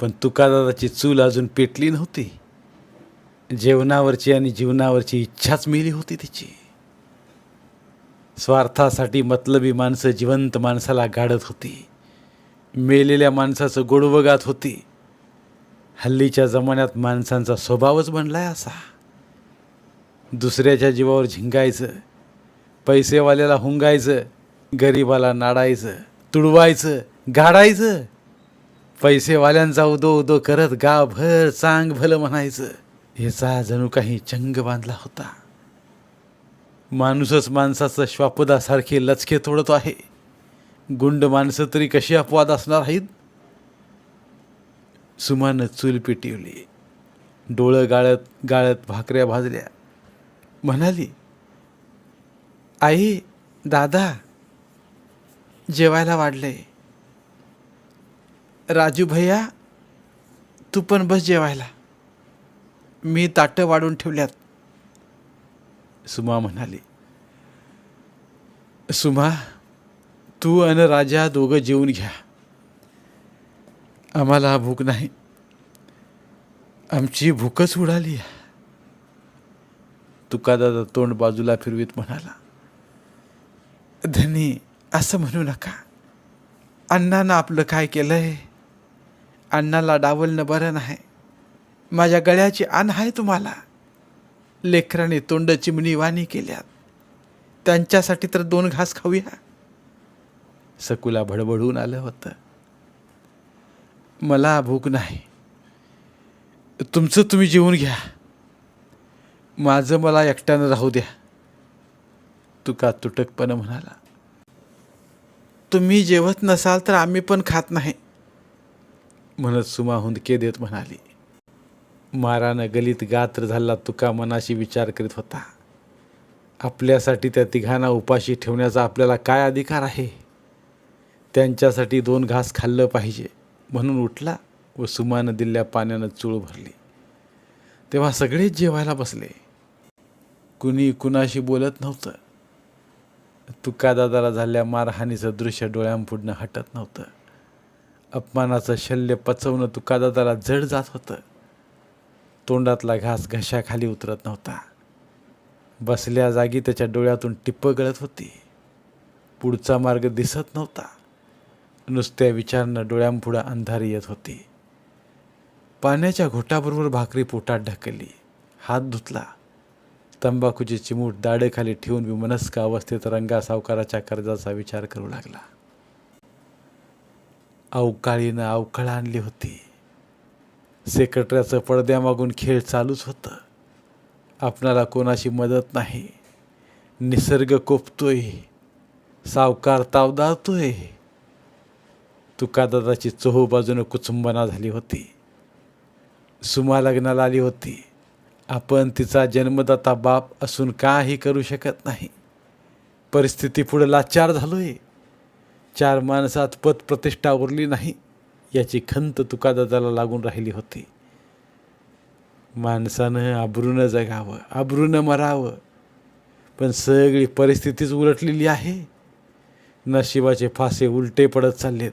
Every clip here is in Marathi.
पण तुकादादाची चूल अजून पेटली नव्हती. जेवणावरची आणि जीवनावरची इच्छाच मिली होती तिची. स्वार्थासाठी मतलबी माणसं जिवंत माणसाला गाडत होती. मेलेल्या माणसाचं गोडवं गात होती. हल्लीच्या जमान्यात माणसांचा स्वभावच बनलाय असा. दुसऱ्याच्या जीवावर झिंगायचं पैसेवाल्याला हुंगायचं गरिबाला नाडायचं तुडवायचं गाडायचं पैसेवाल्यांचा उदो उदो करत गावभर चांग भलं म्हणायचं. याचा जणू काही चंग बांधला होता. माणूसच माणसाचं श्वापदासारखे लचके तोडत आहे. गुंड माणसं तरी कशी अपवाद असणार आहेत? सुमानं चूल पेटिवली. डोळं गाळत गाळत भाकऱ्या भाजल्या. म्हणाली आई दादा जेवायला वाढलंय. राजू भैया तू पण बस जेवायला. मी ताटं वाढून ठेवल्यात. सुमा म्हणाली सुमा तू आणि राजा दोघं जेवून घ्या. आम्हाला भूक नाही. आमची भूकच उडाली तुकादादा तोंड बाजूला फिरवीत म्हणाला धनी असं म्हणू नका. अण्णानं आपलं काय केलंय अण्णाला डावलणं बरं नाही. माझ्या गळ्याची आण आहे तुम्हाला. लेकराने तोंड चिमणी वाणी केल्यात. त्यांच्यासाठी तर दोन घास खाऊया. सकुला भडबडून आलं होतं. मला भूक नाही. तुमचं तुम्ही जेवून घ्या. माझं मला एकट्यानं राहू द्या. तुका तुटकपणं म्हणाला. तुम्ही जेवत नसाल तर आम्ही पण खात नाही. म्हणत सुमा हुंदके देत म्हणाली मारानं गलीत गात्र झाला तुका मनाशी विचार करीत होता. आपल्यासाठी त्या तिघांना उपाशी ठेवण्याचा आपल्याला काय अधिकार आहे? त्यांच्यासाठी दोन घास खाल्लं पाहिजे. म्हणून उठला व सुमानं दिल्या पाण्यानं चूळ भरली. तेव्हा सगळेच जेवायला बसले. कुणी कुणाशी बोलत नव्हतं. तुकादादाला झाल्या मारहाणीचं दृश्य डोळ्यांपुढनं हटत नव्हतं. अपमानाचं शल्य पचवणं तुकादादाला जड जात होतं. तोंडातला घास घशाखाली उतरत नव्हता. बसल्या जागी त्याच्या डोळ्यातून टिप्प गळत होती. पुढचा मार्ग दिसत नव्हता. नुसत्या विचारनं डोळ्यांपुढं अंधारी येत होती. पाण्याच्या घोटाबरोबर भाकरी पोटात ढकलली. हात धुतला. तंबाखूची चिमूट दाढेखाली ठेवून मी मनस्क अवस्थेत रंगा सावकाराच्या कर्जाचा विचार करू लागला. अवकाळीनं अवकाळ आणली होती. सेक्रेटऱ्याचं पडद्यामागून खेळ चालूच होतं. आपणाला कोणाशी मदत नाही. निसर्ग कोपतोय. सावकार तावदारतोय तुकादादाची चोहो बाजूनं कुचुंबना झाली होती. सुमा लग्नाला आली होती. आपण तिचा जन्मदाता बाप असून काही करू शकत नाही. परिस्थिती पुढे लाचार झालोय. चार माणसात पद प्रतिष्ठा उरली नाही याची खंत तुकादादाला लागून राहिली होती. माणसानं आबरूनं जगावं आबरूनं मरावं पण सगळी परिस्थितीच उलटलेली आहे. नशिबाचे फासे उलटे पडत चाललेत.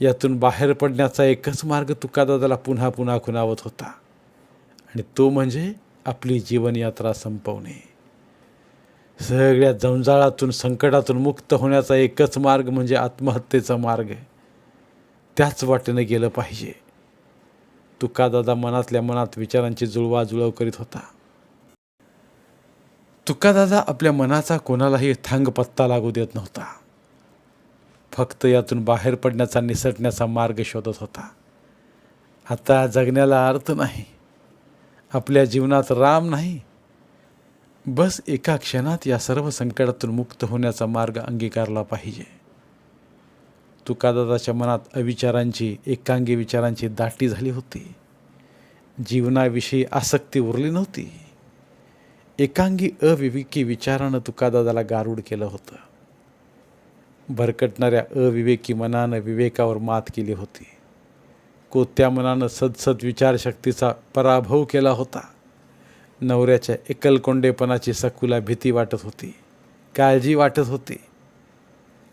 यातून बाहेर पडण्याचा एकच मार्ग तुकादादाला पुन्हा पुन्हा खुणावत होता. आणि तो म्हणजे आपली जीवनयात्रा संपवणे. सगळ्या जंजाळातून संकटातून मुक्त होण्याचा एकच मार्ग म्हणजे आत्महत्येचा मार्ग त्याच वाटेनं गेलं पाहिजे. तुकादादा मनातल्या मनात विचारांची जुळवाजुळव करीत होता. तुकादादा आपल्या मनाचा कोणालाही थांग पत्ता लागू देत नव्हता. फक्त यातून बाहेर पडण्याचा निसटण्याचा मार्ग शोधत होता. आता जगण्याला अर्थ नाही. आपल्या जीवनात राम नाही. बस एका क्षणात या सर्व संकटातून मुक्त होण्याचा मार्ग अंगीकारला पाहिजे. तुकादादाच्या मनात अविचारांची एकांगी विचारांची दाटी झाली होती. जीवनाविषयी आसक्ती उरली नव्हती. एकांगी अविवेकी विचारानं तुकादादाला गारूड केलं होतं. भरकटणाऱ्या अविवेकी मनानं विवेकावर मात केली होती. कोत्या मनानं सदसद विचारशक्तीचा पराभव केला होता. नवऱ्याच्या एकलकोंडेपणाची सकुला भीती वाटत होती. काळजी वाटत होती.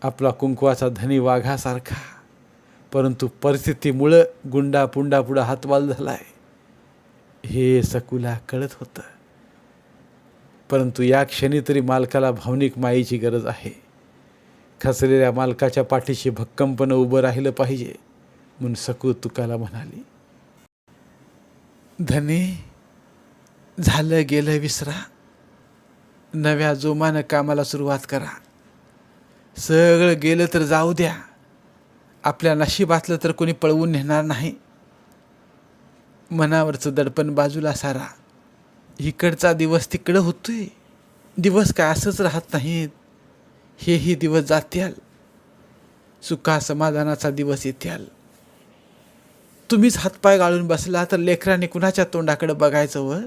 आपला कुंकवाचा धनी वाघासारखा. परंतु परिस्थितीमुळं गुंडा पुंडा पुढं हातवाल झालाय. हे सकुला कळत होतं. परंतु या क्षणी तरी मालकाला भावनिक मायेची गरज आहे. खचलेल्या मालकाच्या पाठीशी भक्कमपणं उभं राहिलं पाहिजे म्हणून सकू तुकाला म्हणाली धनी झालं गेलं विसरा. नव्या जोमानं कामाला सुरुवात करा. सगळं गेलं तर जाऊ द्या. आपल्या नशिबातलं तर कोणी पळवून नेणार नाही. मनावरचं दडपण बाजूला सारा. इकडचा दिवस तिकडं होतोय. दिवस काय असंच राहत नाहीत. हेही दिवस जात्याल. सुखा समाधानाचा दिवस येत्याल. तुम्हीच हातपाय गाळून बसला तर लेकरांनी कुणाच्या तोंडाकडे बघायचं व?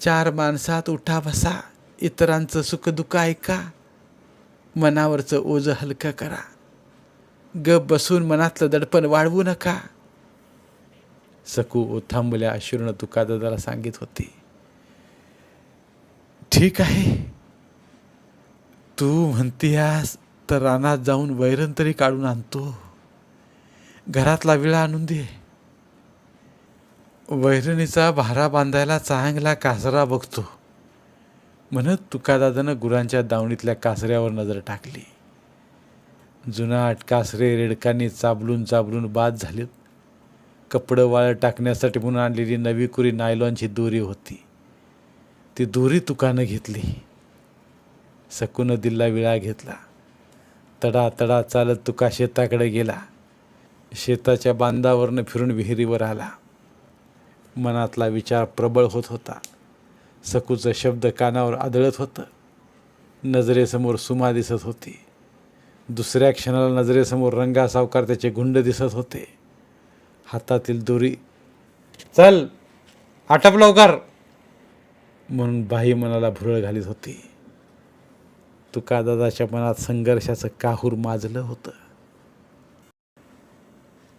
चार माणसात उठा बसा. इतरांचं सुखदुःख ऐका. मनावरचं ओझं हलकं करा. गप बसून मनातलं दडपण वाढवू नका. सकू ओथांबल्या अश्रूनं तुकादादाला सांगित होती. ठीक आहे. तू म्हणतीयास तर रानात जाऊन वैरण तरी काढून आणतो. घरातला विळा आणून दे. वैरणीचा भारा बांधायला चांगला कासरा बघतो. म्हणत तुकादादानं गुरांच्या दावणीतल्या कासऱ्यावर नजर टाकली. जुनाट कासरे रेडकांनी चाबलून चाबलून बाद झालेत. कपडं वाळ टाकण्यासाठी म्हणून आणलेली नवी कुरी नायलॉनची दोरी होती. ती दोरी तुकानं घेतली. सकून दिल्ला विळा घेतला. तडा तडा चालत तुका शेताकडे गेला. शेताच्या बांधावरनं फिरून विहिरीवर आला. मनातला विचार प्रबळ होत होता. सकूचं शब्द कानावर आदळत होतं. नजरेसमोर सुमा दिसत होती. दुसऱ्या क्षणाला नजरेसमोर रंगा सावकार त्याचे गुंड दिसत होते. हातातील दोरी चल आटप लवकर. म्हणून बाई मनाला भुरळ घालीत होती. तुकादादाच्या मनात संघर्षाचं काहूर माजलं होतं.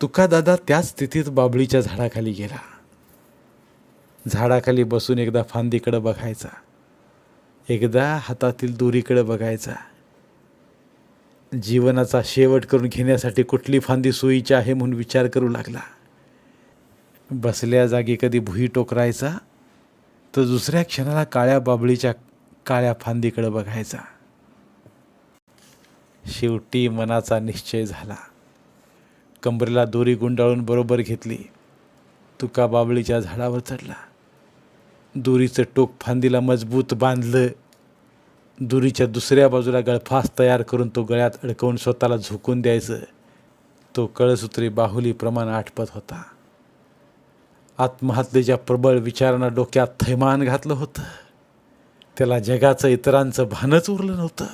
तुकादादा त्याच स्थितीत बाबळीच्या झाडाखाली गेला. झाडाखाली बसून एकदा फांदीकडं बघायचा. एकदा हातातील दोरीकडे बघायचा. जीवनाचा शेवट करून घेण्यासाठी कुठली फांदी सोयीची आहे म्हणून विचार करू लागला. बसल्या जागी कधी भुई टोकरायचा तर दुसऱ्या क्षणाला काळ्या बाबळीच्या काळ्या फांदीकडे बघायचा. शेवटी मनाचा निश्चय झाला. कंबरेला दोरी गुंडाळून बरोबर घेतली. तुका बाबळीच्या झाडावर चढला. दोरीचं टोक फांदीला मजबूत बांधलं. दोरीच्या दुसऱ्या बाजूला गळफास तयार करून तो गळ्यात अडकवून स्वतःला झोकून द्यायचं. तो कळसूत्री बाहुलीप्रमाणे आटपत होता. आत्महत्येच्या प्रबळ विचारानं डोक्यात थैमान घातलं होतं त्याला जगाचं इतरांचं भानच उरलं नव्हतं.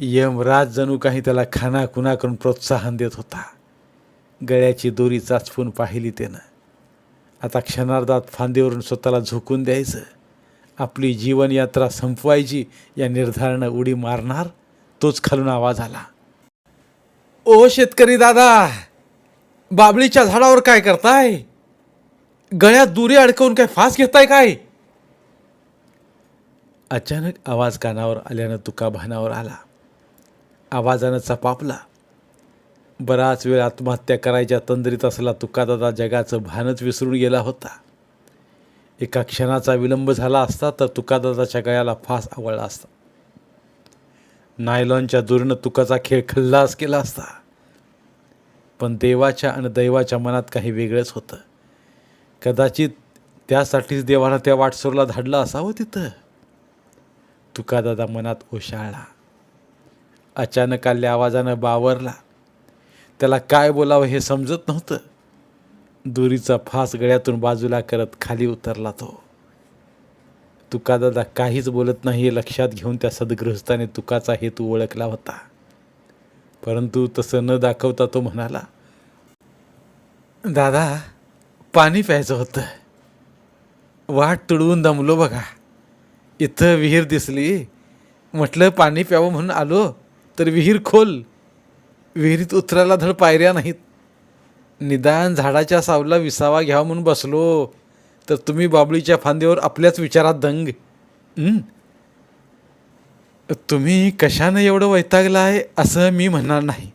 यमराज जणू काही त्याला खाना खुना करून प्रोत्साहन देत होता. गळ्याची दोरी चाचपून पाहिली त्यानं. आता क्षणार्धात फांदीवरून स्वतःला झोकून द्यायचं. आपली जीवनयात्रा संपवायची या निर्धारानं उडी मारणार तोच खालून आवाज आला. ओ शेतकरी दादा बाबळीच्या झाडावर काय करताय? गळ्यात दुरी अडकवून काय फास घेताय काय? अचानक आवाज कानावर आल्यानं तुका भानावर आला. आवाजानं चपापला. बराच वेळ आत्महत्या करायच्या तंद्रीत असला तुकादादा जगाचं भानच विसरून गेला होता. एका क्षणाचा विलंब झाला असता तर तुकादादाच्या गळ्याला फास आवळला असता. नायलॉनच्या दुरीनं तुकाचा खेळ खल्लास केला असता. पण देवाच्या आणि दैवाच्या मनात काही वेगळंच होतं. कदाचित त्यासाठीच देवानं त्या वाटसोरला धाडलं असावं तिथं. तुकादादा मनात ओशाळला. अचानक आल्या आवाजानं बावरला. त्याला काय बोलावं हे समजत नव्हतं. दोरीचा फास गळ्यातून बाजूला करत खाली उतरला तो. तुकादादा काहीच बोलत नाही हे लक्षात घेऊन त्या सद्गृहस्थाने तुकाचा हेतू ओळखला होता. परंतु तसं न दाखवता तो म्हणाला दादा पाणी प्यायचं होतं. वाट तुडवून दमलो बघा. इथं विहीर दिसली. म्हटलं पाणी प्यावं म्हणून आलो तर विहीर खोल. विहिरीत उतरायला धड पायऱ्या नाहीत. निदान झाडाच्या सावला विसावा घ्यावा म्हणून बसलो. तर तुम्ही बाबळीच्या फांदीवर आपल्याच विचारात दंग. तुम्ही कशानं एवढं वैतागला आहे असं मी म्हणणार नाही.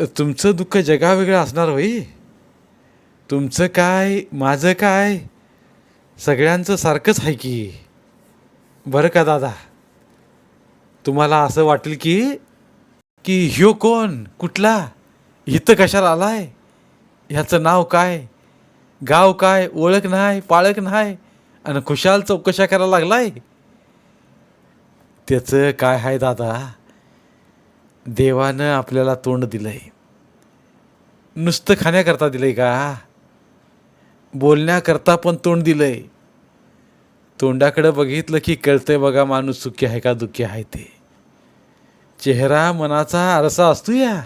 तुमचं दुःख जगावेगळं असणार होई तुमचं काय माझं काय? सगळ्यांचं सारखंच आहे की. बरं का दादा? तुम्हाला असं वाटेल की की ह्यो कोण? कुठला? इथं कशाला आलाय? ह्याचं नाव काय? गाव काय? ओळख नाही? पाळख नाही? आणि खुशाल चौकशा करायला लागलाय? त्याचं काय आहे दादा? देवानं आपल्याला तोंड दिलंय. नुसतं खाण्याकरता दिलंय का? बोलण्याकरता पण तोंड दिलंय. तोंडाकडं बघितलं की कळतंय बघा माणूस सुखी आहे का दुःखी आहे ते. चेहरा मनाचा आरसा असतो या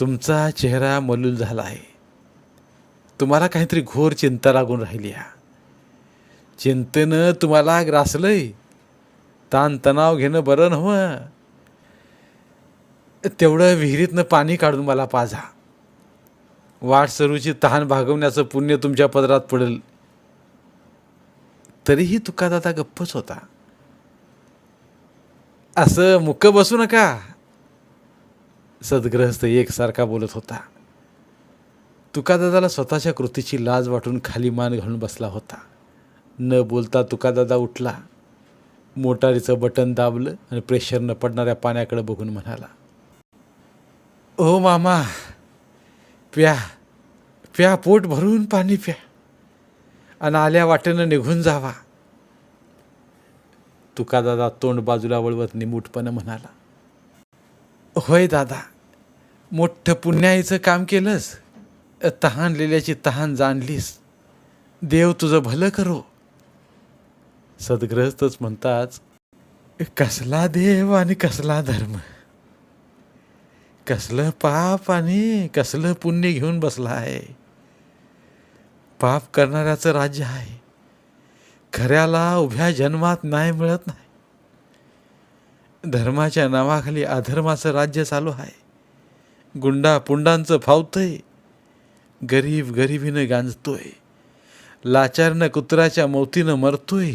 तुमचा चेहरा मलूल झाला आहे तुम्हाला काहीतरी घोर चिंता लागून राहिली या चिंतेनं तुम्हाला ग्रासलंय. ताणतणाव घेणं बरं नव्हं. तेवढं विहिरीतनं पाणी काढून मला पाजा. वाट सरूची तहान भागवण्याचं पुण्य तुमच्या पदरात पडेल. तरीही तुकादादा गप्पच होता. असं मुक बसू नका. सद्ग्रहस्थ एकसारखा बोलत होता. तुकादादाला स्वतःच्या कृतीची लाज वाटून खाली मान घालून बसला होता. न बोलता तुकादादा उठला. मोटारीचं बटन दाबलं आणि प्रेशरनं पडणाऱ्या पाण्याकडे बघून म्हणाला ओ मामा प्या प्या पोट भरून पाणी प्या आणि आल्या वाटेनं निघून जावा. तुका दादा तोंड बाजूला वळवत निमूटपणं म्हणाला होय दादा मोठं पुण्याईचं काम केलंस तहान लिल्याची तहान जाणलीस देव तुझं भलं करो. सद्ग्रहस्थच म्हणताच कसला देव आणि कसला धर्म कसलं पाप आणि कसलं पुण्य घेऊन बसला आहे पाप करणाऱ्याचं राज्य आहे खऱ्याला उभ्या जन्मात नाही मिळत नाही. धर्माच्या नावाखाली अधर्माचं राज्य चालू आहे. गुंडा पुंडांचं फावतंय. गरीब गरिबीनं गांजतोय. लाचारनं कुत्राच्या मौतीनं मरतोय.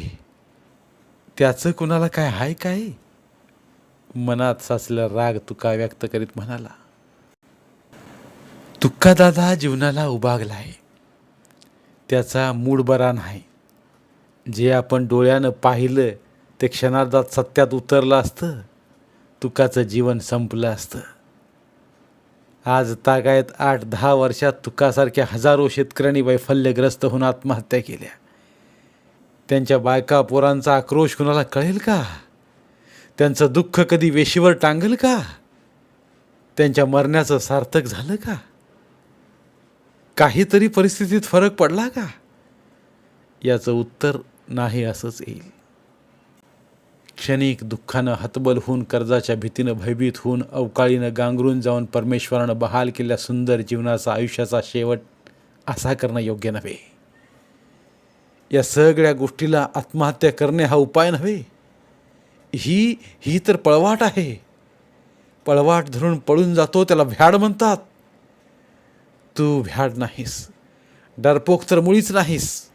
त्याचं कुणाला काय हाय काय? मनात साचलेला राग तुका व्यक्त करीत म्हणाला तुक्का दादा जीवनाला उभागला आहे त्याचा मूड बरा नाही. जे आपण डोळ्यानं पाहिलं ते क्षणार्धात सत्यात उतरलं असतं. तुकाचं जीवन संपलं असतं. आज तागायत आठ दहा वर्षात तुकासारख्या हजारो शेतकऱ्यांनी वैफल्यग्रस्त होऊन आत्महत्या केल्या. त्यांच्या बायका पोरांचा आक्रोश कुणाला कळेल का? त्यांचं दुःख कधी वेशीवर टांगल का? त्यांच्या मरण्याचं सार्थक झालं का? काहीतरी परिस्थितीत फरक पडला का? याचं उत्तर नाही असंच येईल. क्षणिक दुःखानं हतबल होऊन कर्जाच्या भीतीनं भयभीत होऊन अवकाळीनं गांगरून जाऊन परमेश्वरानं बहाल केलेल्या सुंदर जीवनाचा आयुष्याचा शेवट असा करणं योग्य नव्हे. या सगळ्या गोष्टीला आत्महत्या करणे हा उपाय नव्हे. ही ही तर पळवाट आहे. पळवाट धरून पळून जातो त्याला भ्याड म्हणतात. तू भ्याड नाहीस. डरपोक तर मुळीच नाहीस.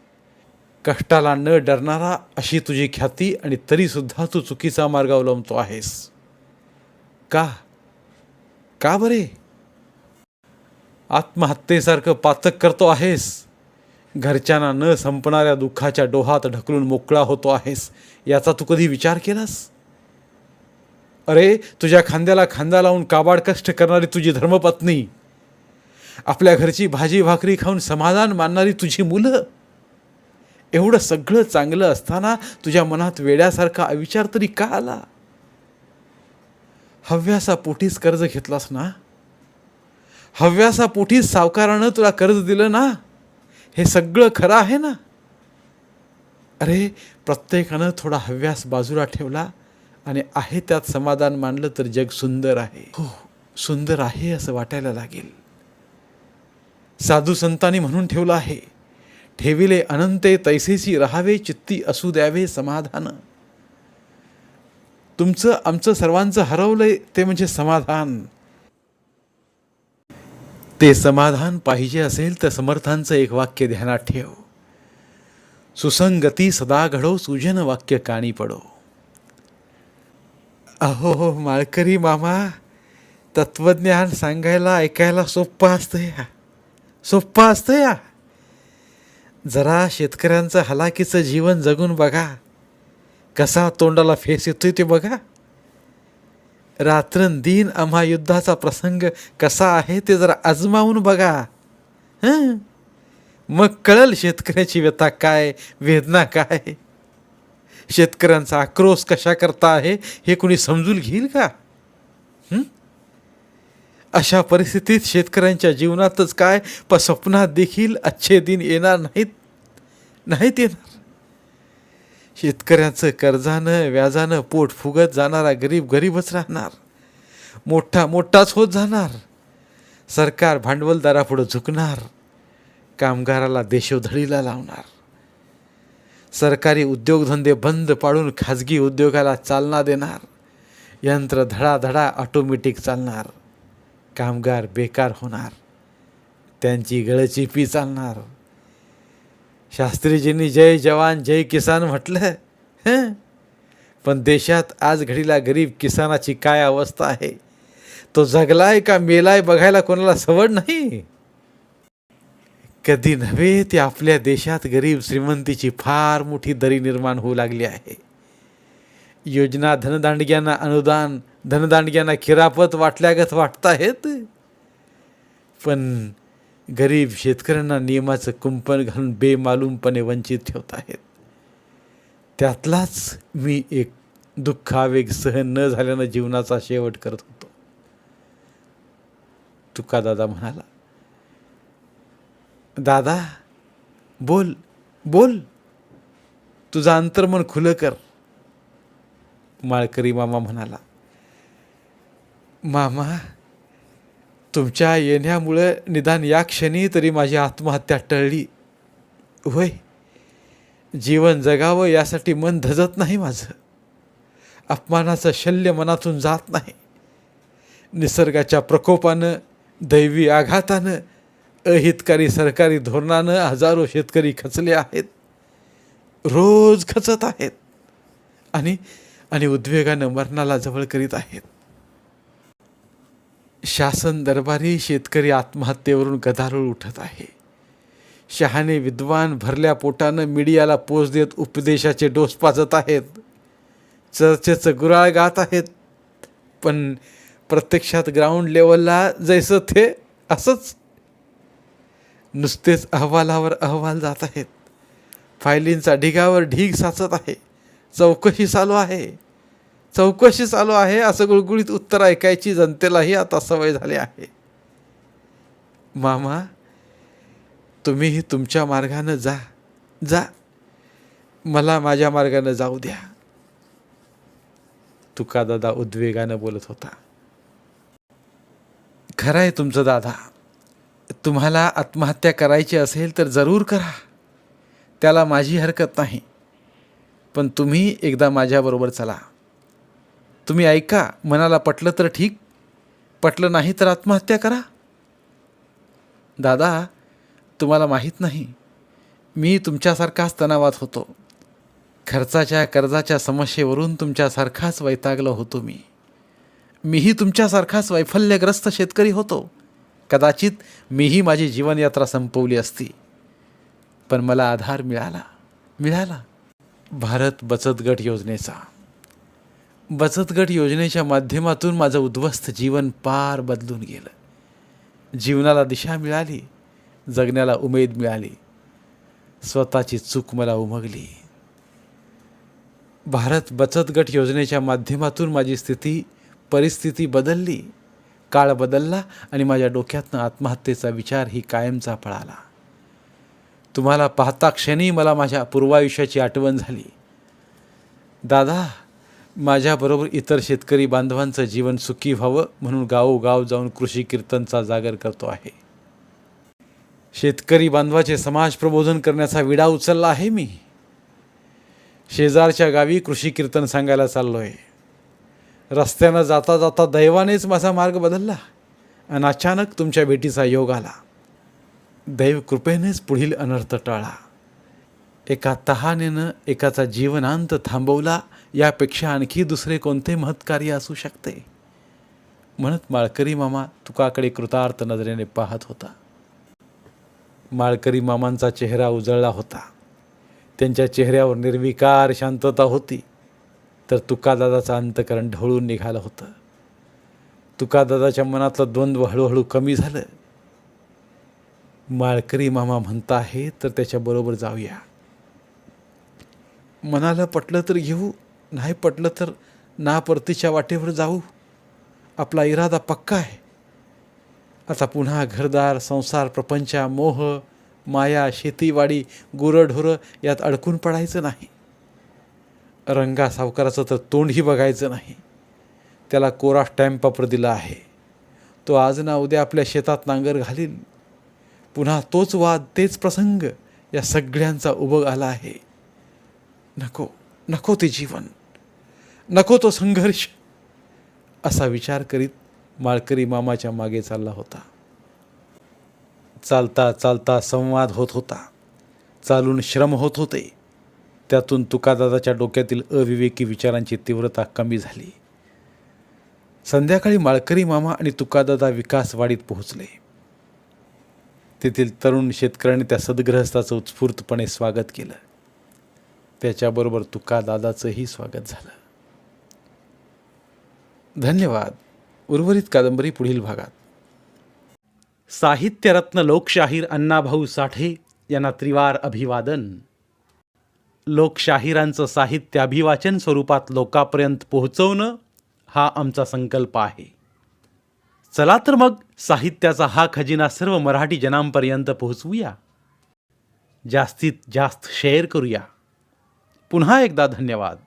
कष्टाला न डरणारा अशी तुझी ख्याती आणि तरीसुद्धा तू चुकीचा मार्ग अवलंबतो आहेस. का? का बरे? आत्महत्येसारखं पातक करतो आहेस. घरच्यांना न संपणाऱ्या दुःखाच्या डोहात ढकलून मोकळा होतो आहेस. याचा तू कधी विचार केलास? अरे तुझ्या खांद्याला खांदा लावून काबाड कष्ट करणारी तुझी धर्मपत्नी. आपल्या घरची भाजी भाकरी खाऊन समाधान मानणारी तुझी मुलं. एवढं सगळं चांगलं असताना तुझ्या मनात वेड्यासारखा विचार तरी का आला? हव्यासा पोटीस कर्ज घेतलास ना? हव्यासा पोटीस सावकारानं तुला कर्ज दिलं ना? हे सगळं खरं आहे ना? अरे प्रत्येकानं थोडा हव्यास बाजूला ठेवला आणि आहे त्यात समाधान मानलं तर जग सुंदर आहे. हो सुंदर आहे असं वाटायला लागेल. साधू संतांनी म्हणून ठेवलं आहे. ठेविले अनंते तैसेसी राहावे चित्ती असू द्यावे समाधान. तुमचं आमचं सर्वांचं हरवलंय ते म्हणजे समाधान. ते समाधान पाहिजे असेल तर समर्थांचं एक वाक्य ध्यानात ठेव. सुसंगती सदा घडो सुजन वाक्य काणी पडो. अहो हो माळकरी मामा तत्वज्ञान सांगायला ऐकायला सोप्पं असतं या. सोप्पं असतं या. जरा शेतकऱ्यांचं हलाकीचं जीवन जगून बघा. कसा तोंडाला फेस येतोय ते बघा. रात्रंदिन आम्हा युद्धाचा प्रसंग कसा आहे ते जरा आजमावून बघा. हं? मग कळल शेतकऱ्याची व्यथा काय वेदना काय? शेतकऱ्यांचा आक्रोश कशा करता आहे हे कुणी समजून घेईल का? हं? अशा परिस्थितीत शेतकऱ्यांच्या जीवनातच काय? प स्वप्नात देखील अच्छे दिन येणार नाहीत. नाहीत येणार. शेतकऱ्यांचं कर्जानं व्याजानं पोट फुगत जाणारा गरीब गरीबच राहणार. मोठा मोठाच होत जाणार. सरकार भांडवलदारापुढं झुकणार. कामगाराला देशोधडीला लावणार. सरकारी उद्योगधंदे बंद पाडून खाजगी उद्योगाला चालना देणार. यंत्र धडाधडा ऑटोमॅटिक चालणार. कामगार बेकार होणार. त्यांची गळचिपी चालणार. शास्त्रीजींनी जय जवान जय किसान म्हटलं हं? पण देशात आज घडीला गरीब किसानाची काय अवस्था आहे? तो जगलाय का मेलाय बघायला कोणाला सवड नाही? कधी नव्हे ते आपल्या देशात गरीब श्रीमंतीची फार मोठी दरी निर्माण होऊ लागली आहे. योजना धनदांडग्यांना अनुदान धनदांडग्यांना खिरापत वाटल्यागत वाटताहेत. पण गरीब शेतकऱ्यांना नियमाचं कुंपण घालून बेमालूमपणे वंचित ठेवत आहेत त्यातलाच मी एक दुःख आवेग सहन न झाल्यानं जीवनाचा शेवट करत होतो. तुका दादा म्हणाला दादा बोल बोल. तुझं अंतर्मन खुलं कर. माळकरी मामा म्हणाला मामा तुमच्या येण्यामुळं निदान या क्षणी तरी माझी आत्महत्या टळली. होय जीवन जगावं यासाठी मन धजत नाही माझं. अपमानाचं शल्य मनातून जात नाही. निसर्गाच्या प्रकोपानं दैवी आघातानं अहितकारी सरकारी धोरणानं हजारो शेतकरी खचले आहेत. रोज खचत आहेत आणि आणि उद्वेगानं मरणाला जवळ करीत आहेत. शासन दरबारी शेतकरी आत्महत्येवरून गदारोळ उठत आहे. शहाणे विद्वान भरल्या पोटानं मीडियाला पोच देत उपदेशाचे डोस पाजत आहेत. चर्चेचं गुराळ गात आहेत. पण प्रत्यक्षात ग्राउंड लेवलला जैसं ते असंच नुसतेच अहवालावर अहवाल जात आहेत. फायलींचा ढिगावर ढीग साचत आहे. चौकशी चालू आहे. चौकशी चालू आहे असं गुळगुळीत उत्तर ऐकायची जनतेलाही आता सवय झाली आहे. मामा तुम्हीही तुमच्या मार्गानं जा. जा. मला माझ्या मार्गानं जाऊ द्या. तुका दादा उद्वेगानं बोलत होता. खरं आहे तुमचं दादा. तुम्हाला आत्महत्या करायची असेल तर जरूर करा. त्याला माझी हरकत नाही. पण तुम्ही एकदा माझ्याबरोबर चला. तुम्ही ऐका मनाला पटलं तर ठीक पटलं नाही तर आत्महत्या करा. दादा तुम्हाला माहीत नाही मी तुमच्यासारखाच तणावात होतो. खर्चाच्या कर्जाच्या समस्येवरून तुमच्यासारखाच वैतागलो होतो मी. मीही तुमच्यासारखाच वैफल्यग्रस्त शेतकरी होतो. कदाचित मीही माझी जीवनयात्रा संपवली असती. पण मला आधार मिळाला मिळाला. भारत बचत गट योजनेचा. बचत गट योजनेच्या माध्यमातून माझं उद्ध्वस्त जीवन पार बदलून गेलं. जीवनाला दिशा मिळाली जगण्याला उमेद मिळाली स्वतःची चूक मला उमगली. भारत बचत गट योजनेच्या माध्यमातून माझी स्थिती परिस्थिती बदलली काळ बदलला आणि माझ्या डोक्यातनं आत्महत्येचा विचार ही कायमचा पळाला. तुम्हाला पाहता क्षणी मला माझ्या पूर्वायुष्याची आठवण झाली. दादा माझ्याबरोबर इतर शेतकरी बांधवांचं जीवन सुखी व्हावं म्हणून गावोगाव जाऊन कृषी कीर्तनचा जागर करतो आहे. शेतकरी बांधवाचे समाज प्रबोधन करण्याचा विडा उचलला आहे मी. शेजारच्या गावी कृषी कीर्तन सांगायला चाललो आहे रस्त्यानं जाता जाता दैवानेच माझा मार्ग बदलला आणि अचानक तुमच्या भेटीचा योग आला. दैव कृपेनेच पुढील अनर्थ टाळा. एका तहानेनं एकाचा जीवनांत थांबवला यापेक्षा आणखी दुसरे कोणते महत्कार्य असू शकते? म्हणत माळकरी मामा तुकाकडे कृतार्थ नजरेने पाहत होता. माळकरी मामांचा चेहरा उजळला होता. त्यांच्या चेहऱ्यावर निर्विकार शांतता होती. तर तुकादादाचं अंतकरण ढवळून निघालं होतं. तुकादादाच्या मनातलं द्वंद्व हळूहळू कमी झालं. माळकरी मामा म्हणता आहे तर त्याच्याबरोबर जाऊया. मनाला पटलं तर घेऊ नाही पटलं तर ना परतीच्या वाटेवर जाऊ. आपला इरादा पक्का आहे. आता पुन्हा घरदार संसार प्रपंच मोह माया शेतीवाडी गुरंढोरं यात अडकून पडायचं नाही. रंगा सावकाराचं तर तोंडही बघायचं नाही. त्याला कोरा स्टॅम्प पेपर दिला आहे. तो आज ना उद्या आपल्या शेतात नांगर घालील. पुन्हा तोच वाद तेच प्रसंग या सगळ्यांचा उभं आला आहे. नको नको ते जीवन. नको तो संघर्ष. असा विचार करीत माळकरी मामाच्या मागे चालला होता. चालता चालता संवाद होत होता. चालून श्रम होत होते. त्यातून तुकादादाच्या डोक्यातील अविवेकी विचारांची तीव्रता कमी झाली. संध्याकाळी माळकरी मामा आणि तुकादादा विकासवाडीत पोहोचले. तेथील तरुण शेतकऱ्यांनी त्या सद्ग्रहस्थाचं उत्स्फूर्तपणे स्वागत केलं. त्याच्याबरोबर तुकादादाचंही स्वागत झालं. धन्यवाद. उर्वरित कादंबरी पुढील भागात. साहित्यरत्न लोकशाहीर अण्णाभाऊ साठे यांना त्रिवार अभिवादन. लोकशाहिरांचं साहित्य अभिवाचन स्वरूपात लोकापर्यंत पोहोचवणं हा आमचा संकल्प आहे. चला तर मग साहित्याचा हा खजिना सर्व मराठी जनांपर्यंत पोहोचवूया. जास्तीत जास्त शेअर करूया. पुन्हा एकदा धन्यवाद.